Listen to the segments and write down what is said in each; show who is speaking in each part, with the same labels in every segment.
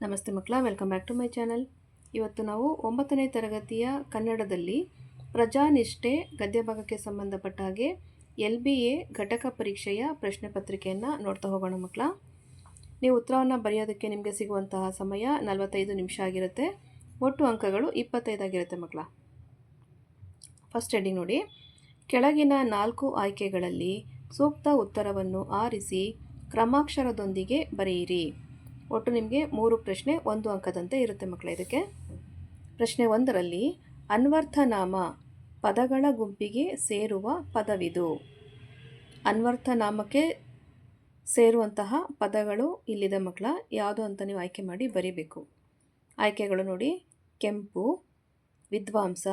Speaker 1: ನಮಸ್ತೆ ಮಕ್ಕಳ welcome back to my channel ಇವತ್ತು ನಾವು ಒಂಬತ್ತನೇ ತರಗತಿಯ ಕನ್ನಡದಲ್ಲಿ ಪ್ರಜಾನಿಷ್ಠೆ ಗದ್ಯ ಭಾಗಕ್ಕೆ ಸಂಬಂಧಪಟ್ಟ ಹಾಗೆ ಎಲ್ ಬಿ ಎ ಘಟಕ ಪರೀಕ್ಷೆಯ ಪ್ರಶ್ನೆ ಪತ್ರಿಕೆಯನ್ನು ನೋಡ್ತಾ ಹೋಗೋಣ ಮಕ್ಕಳ. ನೀವು ಉತ್ತರವನ್ನು ಬರೆಯೋದಕ್ಕೆ ನಿಮಗೆ ಸಿಗುವಂತಹ ಸಮಯ ನಲವತ್ತೈದು ನಿಮಿಷ ಆಗಿರುತ್ತೆ. ಒಟ್ಟು ಅಂಕಗಳು ಇಪ್ಪತ್ತೈದಾಗಿರುತ್ತೆ ಮಕ್ಕಳ. ಫಸ್ಟ್ ಹೆಡಿಂಗ್ ನೋಡಿ. ಕೆಳಗಿನ ನಾಲ್ಕು ಆಯ್ಕೆಗಳಲ್ಲಿ ಸೂಕ್ತ ಉತ್ತರವನ್ನು ಆರಿಸಿ ಕ್ರಮಾಕ್ಷರದೊಂದಿಗೆ ಬರೆಯಿರಿ. ಒಟ್ಟು ನಿಮಗೆ ಮೂರು ಪ್ರಶ್ನೆ, ಒಂದು ಅಂಕದಂತೆ ಇರುತ್ತೆ ಮಕ್ಕಳ ಇದಕ್ಕೆ. ಪ್ರಶ್ನೆ ಒಂದರಲ್ಲಿ, ಅನ್ವರ್ಥನಾಮ ಪದಗಳ ಗುಂಪಿಗೆ ಸೇರುವ ಪದವಿದು? ಅನ್ವರ್ಥನಾಮಕ್ಕೆ ಸೇರುವಂತಹ ಪದಗಳು ಇಲ್ಲಿದೆ ಮಕ್ಕಳ ಯಾವುದು ಅಂತ ನೀವು ಆಯ್ಕೆ ಮಾಡಿ ಬರೀಬೇಕು. ಆಯ್ಕೆಗಳು ನೋಡಿ, ಕೆಂಪು, ವಿದ್ವಾಂಸ,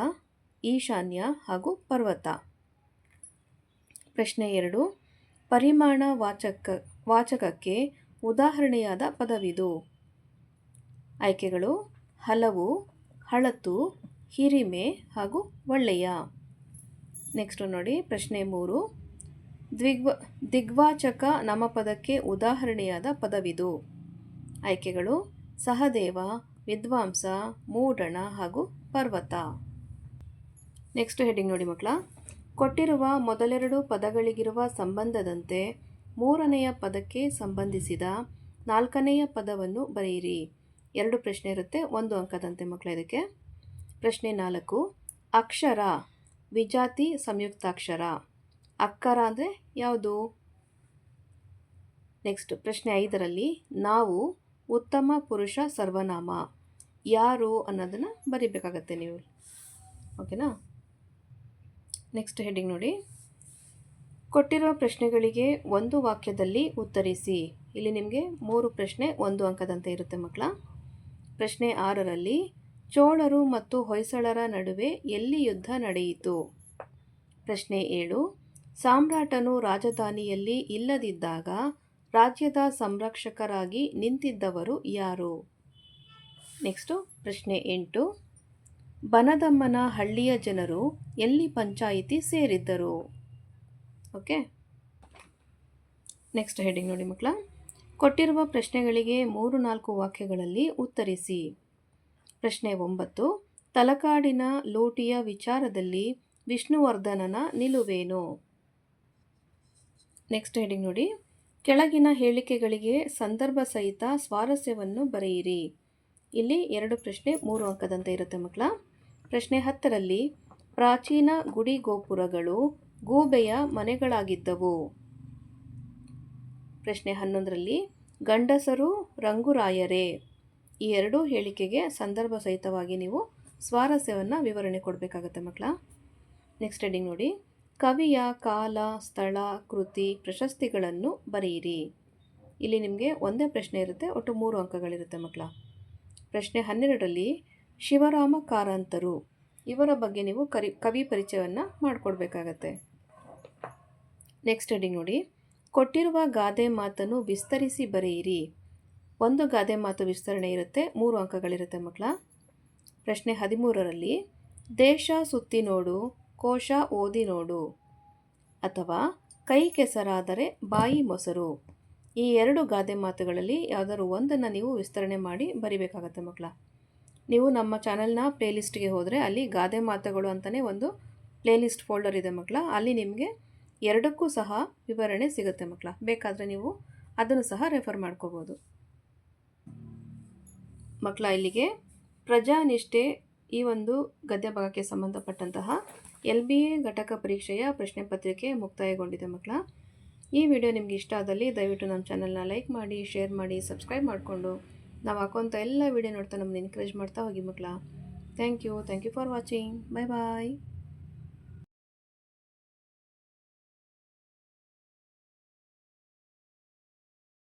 Speaker 1: ಈಶಾನ್ಯ ಹಾಗೂ ಪರ್ವತ. ಪ್ರಶ್ನೆ ಎರಡು ಪರಿಮಾಣ ವಾಚಕ ವಾಚಕಕ್ಕೆ ಉದಾಹರಣೆಯಾದ ಪದವಿದು. ಆಯ್ಕೆಗಳು ಹಲವು ಹಳತು ಹಿರಿಮೆ ಹಾಗೂ ಒಳ್ಳೆಯ. ನೆಕ್ಸ್ಟು ನೋಡಿ ಪ್ರಶ್ನೆ ಮೂರು. ದ್ವಿಗ್ವ ದಿಗ್ವಾಚಕ ನಾಮಪದಕ್ಕೆ ಉದಾಹರಣೆಯಾದ ಪದವಿದು. ಆಯ್ಕೆಗಳು ಸಹದೇವ, ವಿದ್ವಾಂಸ, ಮೂಡಣ ಹಾಗೂ ಪರ್ವತ. ನೆಕ್ಸ್ಟ್ ಹೆಡ್ಡಿಂಗ್ ನೋಡಿ ಮಕ್ಕಳ. ಕೊಟ್ಟಿರುವ ಮೊದಲೆರಡು ಪದಗಳಿಗಿರುವ ಸಂಬಂಧದಂತೆ ಮೂರನೆಯ ಪದಕ್ಕೆ ಸಂಬಂಧಿಸಿದ ನಾಲ್ಕನೆಯ ಪದವನ್ನು ಬರೆಯಿರಿ. ಎರಡು ಪ್ರಶ್ನೆ ಇರುತ್ತೆ, ಒಂದು ಅಂಕದಂತೆ ಮಕ್ಕಳ ಇದಕ್ಕೆ. ಪ್ರಶ್ನೆ ನಾಲ್ಕು, ಅಕ್ಷರ, ವಿಜಾತಿ ಸಂಯುಕ್ತಾಕ್ಷರ. ಅಕ್ಕರ ಅಂದರೆ ಯಾವುದು? ನೆಕ್ಸ್ಟ್ ಪ್ರಶ್ನೆ ಐದರಲ್ಲಿ, ನಾವು ಉತ್ತಮ ಪುರುಷ ಸರ್ವನಾಮ. ಯಾರು ಅನ್ನೋದನ್ನು ಬರೀಬೇಕಾಗತ್ತೆ ನೀವು. ಓಕೆನಾ ನೆಕ್ಸ್ಟ್ ಹೆಡ್ಡಿಂಗ್ ನೋಡಿ. ಕೊಟ್ಟಿರುವ ಪ್ರಶ್ನೆಗಳಿಗೆ ಒಂದು ವಾಕ್ಯದಲ್ಲಿ ಉತ್ತರಿಸಿ. ಇಲ್ಲಿ ನಿಮಗೆ ಮೂರು ಪ್ರಶ್ನೆ, ಒಂದು ಅಂಕದಂತೆ ಇರುತ್ತೆ ಮಕ್ಕಳ. ಪ್ರಶ್ನೆ ಆರರಲ್ಲಿ, ಚೋಳರು ಮತ್ತು ಹೊಯ್ಸಳರ ನಡುವೆ ಎಲ್ಲಿ ಯುದ್ಧ ನಡೆಯಿತು? ಪ್ರಶ್ನೆ ಏಳು, ಸಾಮ್ರಾಟನು ರಾಜಧಾನಿಯಲ್ಲಿ ಇಲ್ಲದಿದ್ದಾಗ ರಾಜ್ಯದ ಸಂರಕ್ಷಕರಾಗಿ ನಿಂತಿದ್ದವರು ಯಾರು? ನೆಕ್ಸ್ಟು ಪ್ರಶ್ನೆ ಎಂಟು ಬನದಮ್ಮನ ಹಳ್ಳಿಯ ಜನರು ಎಲ್ಲಿ ಪಂಚಾಯಿತಿ ಸೇರಿದ್ದರು? ಓಕೆ? ನೆಕ್ಸ್ಟ್ ಹೆಡಿಂಗ್ ನೋಡಿ ಮಕ್ಕಳ. ಕೊಟ್ಟಿರುವ ಪ್ರಶ್ನೆಗಳಿಗೆ ಮೂರು ನಾಲ್ಕು ವಾಕ್ಯಗಳಲ್ಲಿ ಉತ್ತರಿಸಿ. ಪ್ರಶ್ನೆ ಒಂಬತ್ತು. ತಲಕಾಡಿನ ಲೋಟಿಯ ವಿಚಾರದಲ್ಲಿ ವಿಷ್ಣುವರ್ಧನನ ನಿಲುವೇನು? ನೆಕ್ಸ್ಟ್ ಹೆಡಿಂಗ್ ನೋಡಿ. ಕೆಳಗಿನ ಹೇಳಿಕೆಗಳಿಗೆ ಸಂದರ್ಭ ಸಹಿತ ಸ್ವಾರಸ್ಯವನ್ನು ಬರೆಯಿರಿ. ಇಲ್ಲಿ ಎರಡು ಪ್ರಶ್ನೆ, ಮೂರು ಅಂಕದಂತೆ ಇರುತ್ತೆ ಮಕ್ಕಳ. ಪ್ರಶ್ನೆ ಹತ್ತರಲ್ಲಿ, ಪ್ರಾಚೀನ ಗುಡಿ ಗೋಪುರಗಳು ಗೂಬೆಯ ಮನೆಗಳಾಗಿದ್ದವು. ಪ್ರಶ್ನೆ ಹನ್ನೊಂದರಲ್ಲಿ, ಗಂಡಸರು ರಂಗುರಾಯರೇ? ಈ ಎರಡೂ ಹೇಳಿಕೆಗೆ ಸಂದರ್ಭ ಸಹಿತವಾಗಿ ನೀವು ಸ್ವಾರಸ್ಯವನ್ನು ವಿವರಣೆ ಕೊಡಬೇಕಾಗತ್ತೆ ಮಕ್ಕಳ. ನೆಕ್ಸ್ಟ್ ಹೆಡಿಂಗ್ ನೋಡಿ. ಕವಿಯ ಕಾಲ, ಸ್ಥಳ, ಕೃತಿ, ಪ್ರಶಸ್ತಿಗಳನ್ನು ಬರೆಯಿರಿ. ಇಲ್ಲಿ ನಿಮಗೆ ಒಂದೇ ಪ್ರಶ್ನೆ ಇರುತ್ತೆ, ಒಟ್ಟು ಮೂರು ಅಂಕಗಳಿರುತ್ತೆ ಮಕ್ಕಳ. ಪ್ರಶ್ನೆ ಹನ್ನೆರಡರಲ್ಲಿ ಶಿವರಾಮ ಕಾರಂತರು ಇವರ ಬಗ್ಗೆ ನೀವು ಕರಿ, ಕವಿ ಪರಿಚಯವನ್ನು ಮಾಡಿಕೊಡ್ಬೇಕಾಗತ್ತೆ. ನೆಕ್ಸ್ಟ್ ಹೆಡಿಂಗ್ ನೋಡಿ. ಕೊಟ್ಟಿರುವ ಗಾದೆ ಮಾತನ್ನು ವಿಸ್ತರಿಸಿ ಬರೆಯಿರಿ. ಒಂದು ಗಾದೆ ಮಾತು ವಿಸ್ತರಣೆ ಇರುತ್ತೆ, ಮೂರು ಅಂಕಗಳಿರುತ್ತೆ ಮಕ್ಕಳ. ಪ್ರಶ್ನೆ ಹದಿಮೂರರಲ್ಲಿ, ದೇಶ ಸುತ್ತಿ ನೋಡು, ಕೋಶ ಓದಿ ನೋಡು. ಅಥವಾ, ಕೈ ಕೆಸರಾದರೆ ಬಾಯಿ ಮೊಸರು. ಈ ಎರಡು ಗಾದೆ ಮಾತುಗಳಲ್ಲಿ ಯಾವುದಾದ್ರು ಒಂದನ್ನು ನೀವು ವಿಸ್ತರಣೆ ಮಾಡಿ ಬರಿಬೇಕಾಗತ್ತೆ ಮಕ್ಕಳ. ನೀವು ನಮ್ಮ ಚಾನಲ್ನ ಪ್ಲೇಲಿಸ್ಟ್ಗೆ ಹೋದರೆ ಅಲ್ಲಿ ಗಾದೆ ಮಾತುಗಳು ಅಂತಲೇ ಒಂದು ಪ್ಲೇಲಿಸ್ಟ್ ಫೋಲ್ಡರ್ ಇದೆ ಮಕ್ಕಳ. ಅಲ್ಲಿ ನಿಮಗೆ ಎರಡಕ್ಕೂ ಸಹ ವಿವರಣೆ ಸಿಗುತ್ತೆ ಮಕ್ಕಳ. ಬೇಕಾದರೆ ನೀವು ಅದನ್ನು ಸಹ ರೆಫರ್ ಮಾಡ್ಕೋಬೋದು. ಮಕ್ಕಳ, ಇಲ್ಲಿಗೆ ಪ್ರಜಾನಿಷ್ಠೆ ಈ ಒಂದು ಗದ್ಯ ಭಾಗಕ್ಕೆ ಸಂಬಂಧಪಟ್ಟಂತಹ ಎಲ್ ಬಿ ಎ ಘಟಕ ಪರೀಕ್ಷೆಯ ಪ್ರಶ್ನೆ ಪತ್ರಿಕೆ ಮುಕ್ತಾಯಗೊಂಡಿದೆ ಮಕ್ಕಳ. ಈ ವಿಡಿಯೋ ನಿಮಗೆ ಇಷ್ಟ ಆದಲ್ಲಿ ದಯವಿಟ್ಟು ನಮ್ಮ ಚಾನಲ್ನ ಲೈಕ್ ಮಾಡಿ, ಶೇರ್ ಮಾಡಿ, ಸಬ್ಸ್ಕ್ರೈಬ್ ಮಾಡಿಕೊಂಡು ನಾವು ಹಾಕೋಂಥ ಎಲ್ಲ ವಿಡಿಯೋ ನೋಡ್ತಾ ನಮ್ಮನ್ನು ಎನ್ಕರೇಜ್ ಮಾಡ್ತಾ ಹೋಗಿ ಮಕ್ಕಳ. Thank you thank you for watching. Bye bye.